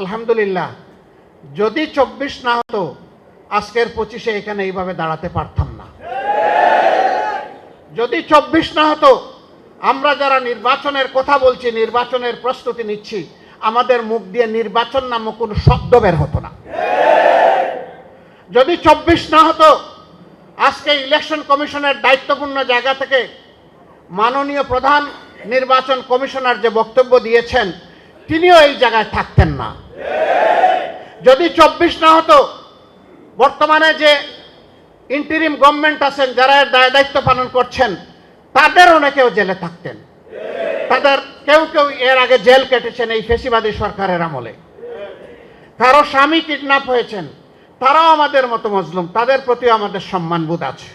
আলহামদুলিল্লাহ। যদি চব্বিশ না হতো, আজকের পঁচিশে এখানে এইভাবে দাঁড়াতে পারতাম না। যদি চব্বিশ না হতো, আমরা যারা নির্বাচনের কথা বলছি, নির্বাচনের প্রস্তুতি নিচ্ছি, আমাদের মুখ দিয়ে নির্বাচন নামক কোনো শব্দ বের হতো না। যদি চব্বিশ না হতো, আজকে ইলেকশন কমিশনের দায়িত্বপূর্ণ জায়গা থেকে মাননীয় প্রধান নির্বাচন কমিশনার যে বক্তব্য দিয়েছেন, তিনিও এই জায়গায় থাকতেন না। যদি চব্বিশ না হতো, বর্তমানে যে ইন্টারিম গভর্নমেন্ট আছেন, যারা এর দায় দায়িত্ব পালন করছেন তাদের অনেকেও জেলে থাকতেন। তাদের কেউ কেউ এর আগে জেল কেটেছেন এই ফেসিবাদী সরকারের আমলে। কারও স্বামী কিডন্যাপ হয়েছেন, তারাও আমাদের মতো মজলুম, তাদের প্রতিও আমাদের সম্মানবোধ আছে।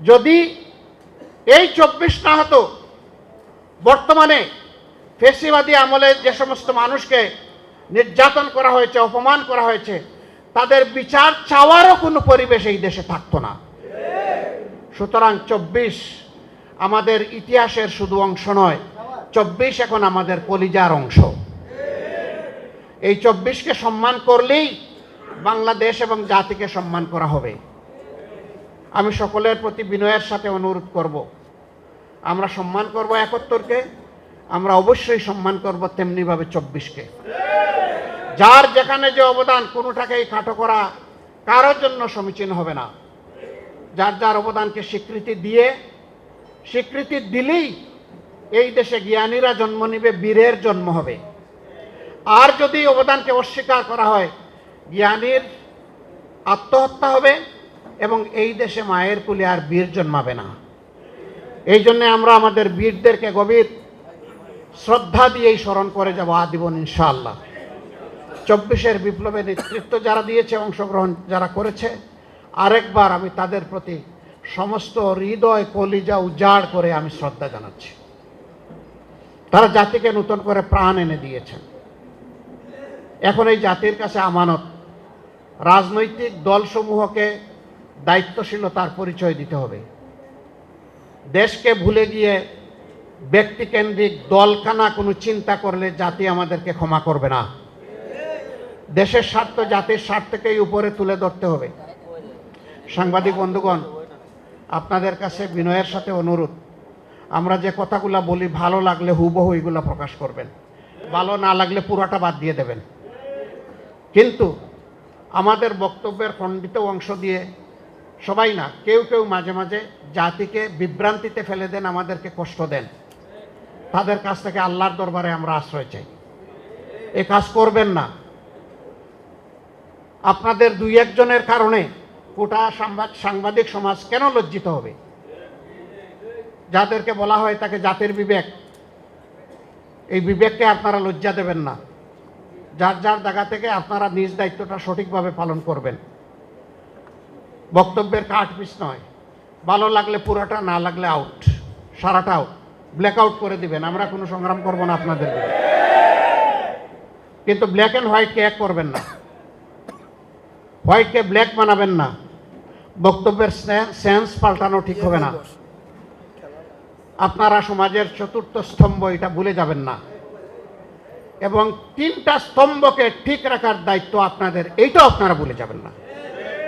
যদি এই চব্বিশ না হতো, বর্তমানে ফেসিবাদী আমলে যে সমস্ত মানুষকে নির্যাতন করা হয়েছে, অপমান করা হয়েছে, তাদের বিচার চাওয়ারও কোনো পরিবেশ এই দেশে থাকতো না। সুতরাং চব্বিশ আমাদের ইতিহাসের শুধু অংশ নয়, চব্বিশ এখন আমাদের কলিজার অংশ। এই চব্বিশকে সম্মান করলেই বাংলাদেশ এবং জাতিকে সম্মান করা হবে। আমি সকলের প্রতি বিনয়ের সাথে অনুরোধ করব। আমরা সম্মান করব একাত্তরকে, আমরা অবশ্যই সম্মান করব তেমনিভাবে চব্বিশকে। যার যেখানে যে অবদান, কোনোটাকেই খাটো করা কারোর জন্য সমীচীন হবে না। যার যার অবদানকে স্বীকৃতি দিয়ে, স্বীকৃতি দিলেই এই দেশে জ্ঞানীরা জন্ম নিবে, বীরের জন্ম হবে। আর যদি অবদানকে অস্বীকার করা হয়, জ্ঞানীর আত্মহত্যা হবে এবং এই দেশে মায়ের কুলে আর বীর জন্মাবে না। এই জন্য আমরা আমাদের বীরদেরকে গভীর শ্রদ্ধা দিয়েই স্মরণ করে যাব আজীবন ইনশাআল্লাহ। চব্বিশের বিপ্লবে নেতৃত্ব যারা দিয়েছে, অংশগ্রহণ যারা করেছে, আরেকবার আমি তাদের প্রতি সমস্ত হৃদয়, কলিজা উজাড় করে আমি শ্রদ্ধা জানাচ্ছি। তারা জাতিকে নতুন করে প্রাণ এনে দিয়েছেন। এখন এই জাতির কাছে আমানত। রাজনৈতিক দলসমূহকে দায়িত্বশীলতার পরিচয় দিতে হবে। দেশকে ভুলে গিয়ে ব্যক্তিকেন্দ্রিক দলখানা কোনো চিন্তা করলে জাতি আমাদেরকে ক্ষমা করবে না। দেশের স্বার্থ, জাতির স্বার্থকেই উপরে তুলে ধরতে হবে। সাংবাদিক বন্ধুগণ, আপনাদের কাছে বিনয়ের সাথে অনুরোধ। আমরা যে কথাগুলো বলি, ভালো লাগলে হুবহু এগুলো প্রকাশ করবেন। ভালো না লাগলে পুরোটা বাদ দিয়ে দেবেন। কিন্তু আমাদের বক্তব্যের খণ্ডিত অংশ দিয়ে সবাই না, কেউ কেউ মাঝে মাঝে জাতিকে বিভ্রান্তিতে ফেলে দেন, আমাদেরকে কষ্ট দেন। তাদের কাছ থেকে আল্লাহর দরবারে আমরা আশ্রয় চাই। এ কাজ করবেন না। আপনাদের দুই একজনের কারণে সাংবাদ সাংবাদিক সমাজ কেন লজ্জিত হবে? যাদেরকে বলা হয় তাকে জাতির বিবেক। এই বিবেককে আপনারা লজ্জা দেবেন না। যার যার জায়গা থেকে আপনারা নিজ দায়িত্বটা সঠিকভাবে পালন করবেন। বক্তব্যের কাট পিস নয়। ভালো লাগলে পুরোটা, না লাগলে আউট সারাটা আউট ব্ল্যাক আউট করে দিবেন। আমরা কোনো সংগ্রাম করব না আপনাদের কিন্তু ব্ল্যাক অ্যান্ড হোয়াইটকে এক করবেন না। হোয়াইটকে ব্ল্যাক বানাবেন না। বক্তব্যের সেন্স পাল্টানো ঠিক হবে না। আপনারা সমাজের চতুর্থ স্তম্ভ, এটা ভুলে যাবেন না। এবং তিনটা স্তম্ভকে ঠিক রাখার দায়িত্ব আপনাদের, এইটাও আপনারা ভুলে যাবেন না।